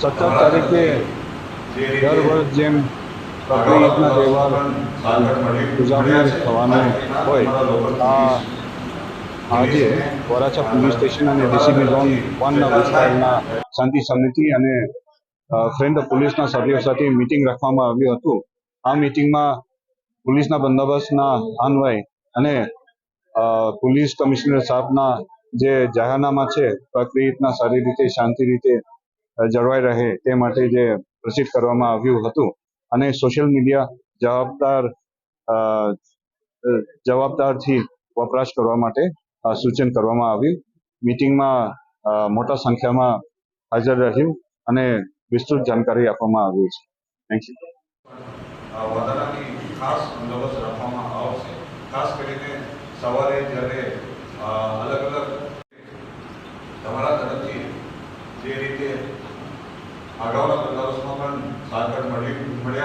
સત્તર તારીખે દર વર્ષ જેમ બકરી ઈદના તહેવાર ઉજવણી થવાનું હોય, આ આજે વરાછા પોલીસ સ્ટેશન અને ડીસીબી ઝોન વનના વિસ્તારના શાંતિ સમિતિ અને ફ્રેન્ડ ઓફ પોલીસના સભ્યો સાથે મિટિંગ રાખવામાં આવ્યું હતું. આ મિટિંગમાં પોલીસના બંદોબસ્તના અન્વય અને પોલીસ કમિશનર સાહેબના જે જાહેરનામા છે, પ્રક્રિયતના સારી રીતે, શાંતિ રીતે જળવાઈ રહે તે માટે જે પ્રસિદ્ધ કરવામાં આવ્યું હતું. અને સોશિયલ મીડિયા જવાબદાર જવાબદારથી વપરાશ કરવા માટે સૂચન કરવામાં આવ્યું. મિટિંગમાં મોટા સંખ્યામાં હાજર રહ્યું અને વિસ્તૃત જાણકારી આપવામાં આવી છે. થેન્ક યુ સવારે જ્યારે અલગ અલગ તમારા તરફથી જે રીતે અગાઉના બંદોબસ્તમાં પણ સાગર મળી મળ્યા.